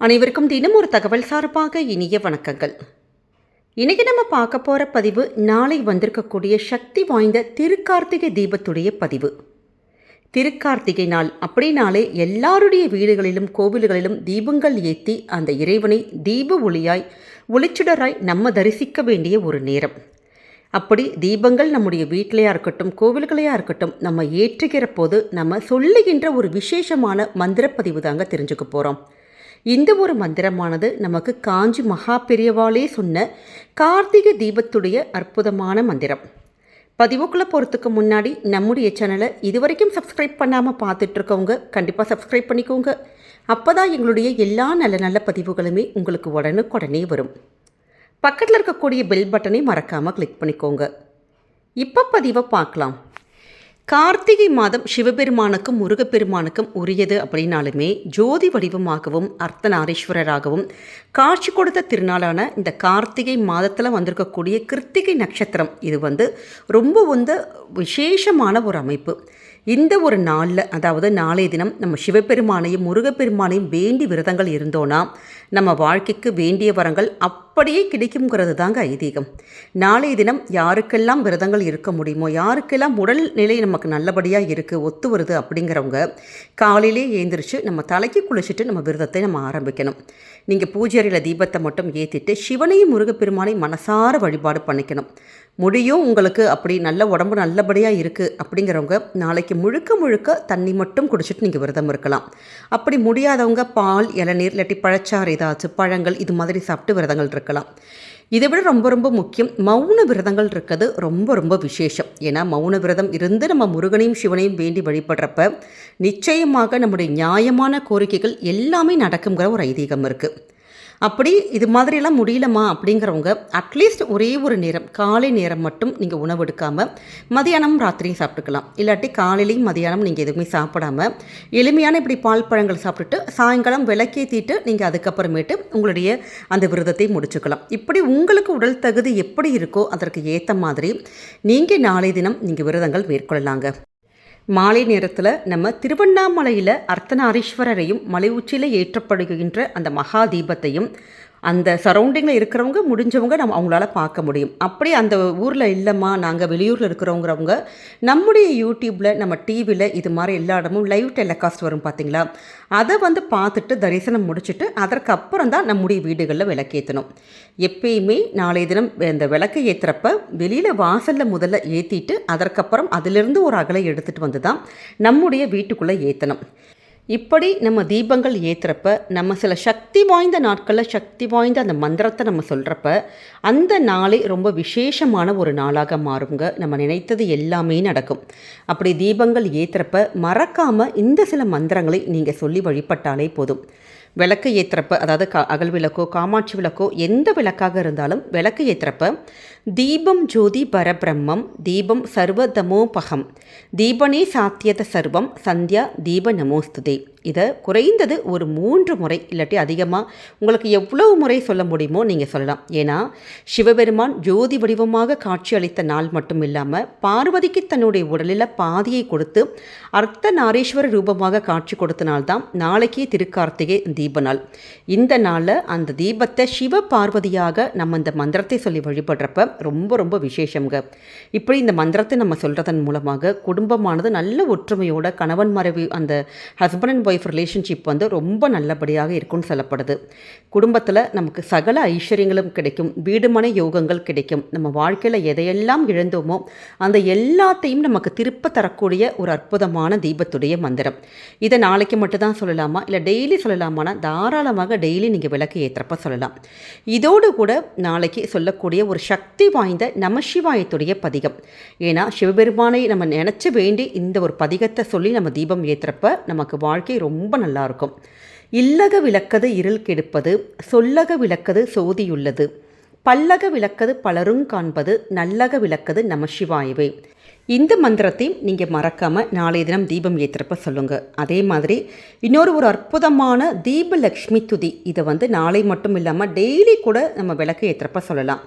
அனைவருக்கும் தினம் ஒரு தகவல் சார்பாக இனிய வணக்கங்கள். இன்றைக்கி நம்ம பார்க்க போகிற பதிவு நாளை வந்திருக்கக்கூடிய சக்தி வாய்ந்த திருக்கார்த்திகை தீபத்துடைய பதிவு. திருக்கார்த்திகை நாள் அப்படின்னாலே எல்லாருடைய வீடுகளிலும் கோவில்களிலும் தீபங்கள் ஏற்றி அந்த இறைவனை தீப ஒளியாய் ஒளிச்சுடராய் நம்ம தரிசிக்க வேண்டிய ஒரு நேரம். அப்படி தீபங்கள் நம்முடைய வீட்டிலையா இருக்கட்டும் கோவில்களையாக இருக்கட்டும் நம்ம ஏற்றுகிற போது நம்ம சொல்லுகின்ற ஒரு விசேஷமான மந்திரப்பதிவு தாங்க தெரிஞ்சுக்க போகிறோம் இந்த ஒரு மந்திரமானது நமக்கு காஞ்சி மகா பெரியவாளே சொன்ன கார்த்திகை தீபத்துடைய அற்புதமான மந்திரம். பதிவுக்குள்ளே போகிறதுக்கு முன்னாடி நம்முடைய சேனலை இது வரைக்கும் சப்ஸ்கிரைப் பண்ணாமல் பார்த்துட்ருக்கவங்க கண்டிப்பாக சப்ஸ்கிரைப் பண்ணிக்கோங்க. அப்போ தான் எங்களுடைய எல்லா நல்ல நல்ல பதிவுகளுமே உங்களுக்கு உடனுக்குடனே வரும். பக்கத்தில் இருக்கக்கூடிய பெல் பட்டனை மறக்காமல் கிளிக் பண்ணிக்கோங்க. இப்போ பதிவை பார்க்கலாம். கார்த்திகை மாதம் சிவபெருமானுக்கும் முருகப்பெருமானுக்கும் உரியது அப்படின்னாலுமே ஜோதி வடிவமாகவும் அர்த்தநாரீஸ்வரராகவும் காட்சி கொடுத்த திருநாளான இந்த கார்த்திகை மாதத்தில் வந்திருக்கக்கூடிய கிருத்திகை நட்சத்திரம். இது வந்து ரொம்ப வந்து விசேஷமான ஒரு அமைப்பு. இந்த ஒரு நாளில் அதாவது நாளைய தினம் நம்ம சிவபெருமானையும் முருகப்பெருமானையும் வேண்டி விரதங்கள் இருந்தோன்னா நம்ம வாழ்க்கைக்கு வேண்டிய வரங்கள் அப் அப்படியே கிடைக்குங்கிறது தாங்க ஐதீகம். நாளைய தினம் யாருக்கெல்லாம் விரதங்கள் இருக்க முடியுமோ யாருக்கெல்லாம் உடல் நிலை நமக்கு நல்லபடியாக இருக்குது ஒத்து வருது அப்படிங்கிறவங்க காலையிலே ஏந்திரிச்சு நம்ம தலைக்கு குளிச்சுட்டு நம்ம விரதத்தை நம்ம ஆரம்பிக்கணும். நீங்கள் பூஜை அறையில் தீபத்தை மட்டும் ஏற்றிட்டு சிவனையும் முருகப்பெருமானையும் மனசார வழிபாடு பண்ணிக்கணும். முடியும் உங்களுக்கு அப்படி நல்ல உடம்பு நல்லபடியாக இருக்குது அப்படிங்கிறவங்க நாளைக்கு முழுக்க முழுக்க தண்ணி மட்டும் குடிச்சிட்டு நீங்கள் விரதம் இருக்கலாம். அப்படி முடியாதவங்க பால் இளநீர் இல்லாட்டி பழச்சாறு ஏதாச்சும் பழங்கள் இது மாதிரி சாப்பிட்டு விரதங்கள் இருக்கலாம். இதை விட ரொம்ப ரொம்ப முக்கியம் மௌன விரதங்கள் இருக்கிறது ரொம்ப ரொம்ப விசேஷம். ஏன்னா மௌன விரதம் இருந்து நம்ம முருகனையும் சிவனையும் வேண்டி வழிபடுறப்ப நிச்சயமாக நம்முடைய நியாயமான கோரிக்கைகள் எல்லாமே நடக்குங்கிற ஒரு ஐதீகம் இருக்குது அப்படி இது மாதிரிலாம் முடியலமா அப்படிங்கிறவங்க அட்லீஸ்ட் ஒரே ஒரு நேரம் காலை நேரம் மட்டும் நீங்கள் உணவு எடுக்காமல் மதியானம் ராத்திரியும் சாப்பிட்டுக்கலாம். இல்லாட்டி காலையிலையும் மதியானம் நீங்கள் எதுவுமே சாப்பிடாம எளிமையான இப்படி பால் பழங்கள் சாப்பிட்டுட்டு சாயங்காலம் விளக்கேற்றிட்டு நீங்கள் அதுக்கப்புறமேட்டு உங்களுடைய அந்த விரதத்தை முடிச்சுக்கலாம். இப்படி உங்களுக்கு உடல் தகுதி எப்படி இருக்கோ அதற்கு ஏற்ற மாதிரி நீங்கள் நாளை தினம் நீங்கள் விரதங்கள் மேற்கொள்ளலாங்க. மாலை நேரத்தில் நம்ம திருவண்ணாமலையில் அர்த்தநாரீஸ்வரரையும் மலை உச்சியில் ஏற்றப்படுகின்ற அந்த மகா தீபத்தையும் அந்த சரௌண்டிங்கில் இருக்கிறவங்க முடிஞ்சவங்க நம்ம அவங்களால பார்க்க முடியும். அப்படி அந்த ஊரில் இல்லைம்மா நாங்கள் வெளியூரில் இருக்கிறவங்கிறவங்க நம்முடைய யூடியூப்பில் நம்ம டிவியில் இது மாதிரி எல்லா இடமும் லைவ் டெலிகாஸ்ட் வரும் பார்த்தீங்களா அதை வந்து பார்த்துட்டு தரிசனம் முடிச்சுட்டு அதற்கப்புறம் தான் நம்முடைய வீடுகளில் விளக்கேற்றணும் எப்பயுமே நாளைய தினம் இந்த விளக்கு ஏற்றுறப்ப வெளியில் வாசலில் முதல்ல ஏற்றிட்டு அதற்கப்புறம் அதிலிருந்து ஒரு அகலை எடுத்துகிட்டு வந்து தான் நம்முடைய வீட்டுக்குள்ளே ஏற்றணும் இப்படி நம்ம தீபங்கள் ஏற்றுறப்ப நம்ம சில சக்தி வாய்ந்த நாட்களில் சக்தி வாய்ந்த அந்த மந்திரத்தை நம்ம சொல்கிறப்ப அந்த நாளே ரொம்ப விசேஷமான ஒரு நாளாக மாறுங்க நம்ம நினைத்தது எல்லாமே நடக்கும். அப்படி தீபங்கள் ஏற்றுறப்ப மறக்காமல் இந்த சில மந்திரங்களை நீங்கள் சொல்லி வழிபட்டாலே போதும். விளக்கு ஏற்றுறப்ப அதாவது கா அகல் விளக்கோ காமாட்சி விளக்கோ எந்த விளக்காக இருந்தாலும் விளக்கு ஏற்றுறப்ப தீபம் ஜோதி பரபிரம்மம் தீபம் சர்வதமோபகம். தீபனே சாத்தியத சர்வம் சந்தியா தீப நமோஸ்துதே. இதை குறைந்தது ஒரு மூன்று முறை இல்லாட்டி அதிகமாக உங்களுக்கு எவ்வளவு முறை சொல்ல முடியுமோ நீங்கள் சொல்லலாம். ஏன்னா சிவபெருமான் ஜோதி வடிவமாக காட்சி அளித்த நாள் மட்டும் இல்லாமல் பார்வதிக்கு தன்னுடைய உடலில் பாதியை கொடுத்து அர்த்த நாரீஸ்வர ரூபமாக காட்சி கொடுத்த நாள் தான் நாளைக்கே திருக்கார்த்திகை தீப நாள். இந்த நாளில் அந்த தீபத்தை சிவ பார்வதியாக நம்ம இந்த மந்திரத்தை சொல்லி வழிபடுறப்ப ரொம்ப ரொம்ப விசேஷங்க இப்படி இந்த மந்திரத்தை நம்ம சொல்கிறதன் மூலமாக குடும்பமானது நல்ல ஒற்றுமையோட கணவன் மறைவு அந்த ஹஸ்பண்ட் அண்ட் ஒய்ஃப் ரிலேஷன்ஷிப் வந்து ரொம்ப நல்லபடியாக இருக்கும்னு சொல்லப்படுது. குடும்பத்தில் நமக்கு சகல ஐஸ்வர்யங்களும் கிடைக்கும் வீடுமனை யோகங்கள் கிடைக்கும். நம்ம வாழ்க்கையில் எதையெல்லாம் இழந்தோமோ அந்த எல்லாத்தையும் நமக்கு திருப்ப தரக்கூடிய ஒரு அற்புதமான தீபத்துடைய மந்திரம். இதை நாளைக்கு மட்டும் தான் சொல்லலாமா? இல்லை டெய்லி சொல்லலாமானா? தாராளமாக டெய்லி நீங்கள் விளக்கு ஏற்றுறப்ப சொல்லலாம். இதோடு கூட நாளைக்கு சொல்லக்கூடிய ஒரு சக்தி வாய்ந்த நமசிவாயத்துடைய பதிகம். ஏன்னா சிவபெருமானை நம்ம நினச்சி வேண்டி இந்த ஒரு பதிகத்தை சொல்லி நம்ம தீபம் ஏற்றுறப்ப நமக்கு வாழ்க்கை ரொம்ப நல்லாயிருக்கும் இல்லக விளக்கது இருள் கெடுப்பது சொல்லக விளக்கது சோதியுள்ளது. பல்லக விளக்கது பலரும் காண்பது நல்லக விளக்கது நமசிவாயவே இந்த மந்திரத்தையும் நீங்கள் மறக்காமல் நாளைய தினம் தீபம் ஏற்றுறப்ப சொல்லுங்கள் அதே மாதிரி இன்னொரு ஒரு அற்புதமான தீப லக்ஷ்மி துதி. இதை வந்து நாளை மட்டும் இல்லாமல் டெய்லி கூட நம்ம விளக்கு ஏற்றுறப்ப சொல்லலாம்.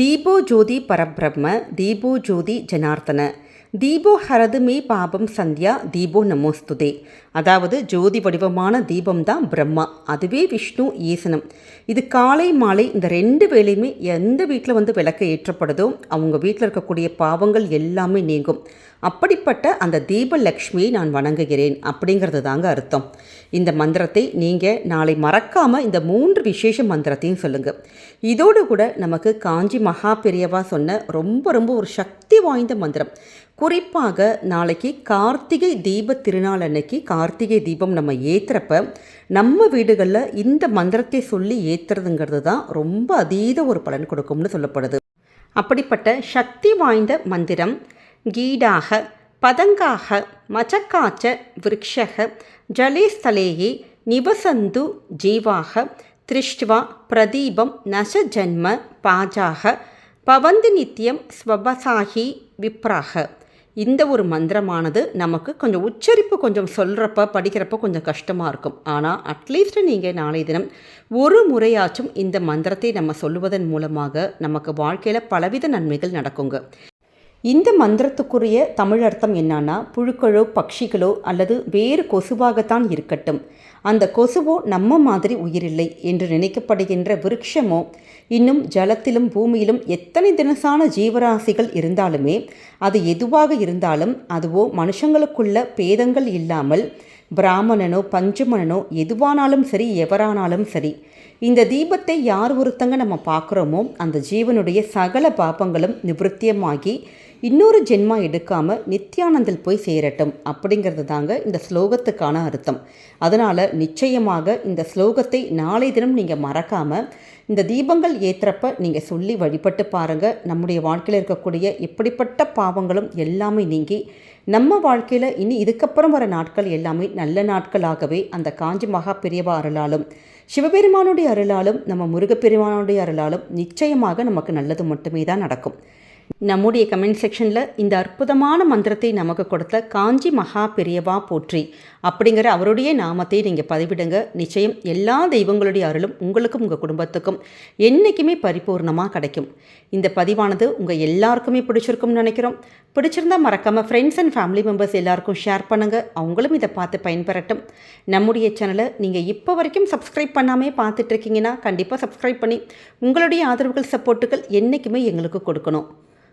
தீபோ ஜோதி பரபிரம்ம தீபோ ஜோதி ஜனார்த்தன. தீபோ ஹரது மே பாபம் சந்தியா தீபோ நமோஸ்துதே. அதாவது ஜோதி வடிவமான தீபம் தான் பிரம்மா அதுவே விஷ்ணு ஈசனம். இது காலை மாலை இந்த ரெண்டு வேலையுமே எந்த வீட்டில் வந்து விளக்கு ஏற்றப்படுதோ அவங்க வீட்டில் இருக்கக்கூடிய பாவங்கள் எல்லாமே நீங்கும். அப்படிப்பட்ட அந்த தீபலக்ஷ்மியை நான் வணங்குகிறேன் அப்படிங்கிறது தாங்க அர்த்தம். இந்த மந்திரத்தை நீங்கள் நாளை மறக்காமல் இந்த மூன்று விசேஷ மந்திரத்தையும் சொல்லுங்கள் இதோடு கூட நமக்கு காஞ்சி மகா பெரியவா சொன்ன ரொம்ப ரொம்ப ஒரு சக்தி வாய்ந்த மந்திரம். குறிப்பாக நாளைக்கு கார்த்திகை தீப திருநாள் அன்னைக்கு கார்த்திகை தீபம் நம்ம ஏற்றுறப்ப நம்ம வீடுகளில் இந்த மந்திரத்தை சொல்லி ஏற்றுறதுங்கிறது தான் ரொம்ப அதீத ஒரு பலன் கொடுக்கும்னு சொல்லப்படுது. அப்படிப்பட்ட சக்தி வாய்ந்த மந்திரம் கீடாக பதங்காக மச்சக்காச்ச விருக்ஷக ஜலேஸ்தலேயே நிவசந்து ஜீவாக திருஷ்டுவா பிரதீபம் நச ஜன்ம பாஜாக பவந்து நித்தியம் ஸ்வபசாகி விப்ராக. இந்த ஒரு மந்திரமானது நமக்கு கொஞ்சம் உச்சரிப்பு கொஞ்சம் சொல்கிறப்ப படிக்கிறப்ப கொஞ்சம் கஷ்டமாக இருக்கும். ஆனால் அட்லீஸ்ட் நீங்கள் நாளை தினம் ஒரு முறையாச்சும் இந்த மந்திரத்தை நம்ம சொல்லுவதன் மூலமாக நமக்கு வாழ்க்கையில் பலவித நன்மைகள் நடக்குங்க. இந்த மந்திரத்துக்குரிய தமிழ் அர்த்தம் என்னன்னா புழுக்களோ பட்சிகளோ அல்லது வேறு கொசுவாகத்தான் இருக்கட்டும். அந்த கொசுவோ நம்ம மாதிரி உயிரில்லை என்று நினைக்கப்படுகின்ற விருட்சமோ இன்னும் ஜலத்திலும் பூமியிலும் எத்தனை தினசான ஜீவராசிகள் இருந்தாலுமே அது எதுவாக இருந்தாலும் அதுவோ மனுஷங்களுக்குள்ள பேதங்கள் இல்லாமல் பிராமணனோ பஞ்சமனனோ எதுவானாலும் சரி எவரானாலும் சரி இந்த தீபத்தை யார் ஒருத்தங்க நம்ம பார்க்குறோமோ அந்த ஜீவனுடைய சகல பாப்பங்களும் நிவத்தியமாகி இன்னொரு ஜென்மா எடுக்காமல் நித்யானந்தில் போய் சேரட்டும் அப்படிங்கிறது தாங்க இந்த ஸ்லோகத்துக்கான அர்த்தம். அதனால் நிச்சயமாக இந்த ஸ்லோகத்தை நாளை தினம் நீங்கள் மறக்காமல் இந்த தீபங்கள் ஏற்றுறப்ப நீங்கள் சொல்லி வழிபட்டு பாருங்கள் நம்முடைய வாழ்க்கையில் இருக்கக்கூடிய எப்படிப்பட்ட பாவங்களும் எல்லாமே நீங்கி நம்ம வாழ்க்கையில் இனி இதுக்கப்புறம் வர நாட்கள் எல்லாமே நல்ல நாட்களாகவே அந்த காஞ்சி மகா பெரியவா அருளாலும் சிவபெருமானுடைய அருளாலும் நம்ம முருகப்பெருமானுடைய அருளாலும் நிச்சயமாக நமக்கு நல்லது மட்டுமே தான் நடக்கும். நம்முடைய கமெண்ட் செக்ஷனில் இந்த அற்புதமான மந்திரத்தை நமக்கு கொடுத்த காஞ்சி மகா பெரியவா போற்றி. அப்படிங்கிற அவருடைய நாமத்தை நீங்கள் பதிவிடுங்க. நிச்சயம் எல்லா தெய்வங்களுடைய அருளும் உங்களுக்கும் உங்கள் குடும்பத்துக்கும் என்றைக்குமே பரிபூர்ணமாக கிடைக்கும். இந்த பதிவானது உங்கள் எல்லாருக்குமே பிடிச்சிருக்கும்னு நினைக்கிறோம். பிடிச்சிருந்தா மறக்காமல் ஃப்ரெண்ட்ஸ் அண்ட் ஃபேமிலி மெம்பர்ஸ் எல்லாருக்கும் ஷேர் பண்ணுங்கள் அவங்களும் இதை பார்த்து பயன்பெறட்டும். நம்முடைய சேனலை நீங்கள் இப்போ வரைக்கும் சப்ஸ்கிரைப் பண்ணாமே பார்த்துட்ருக்கீங்கன்னா கண்டிப்பாக சப்ஸ்கிரைப் பண்ணி உங்களுடைய ஆதரவுகள் சப்போர்ட்டுகள் என்றைக்குமே எங்களுக்கு கொடுக்கணும்.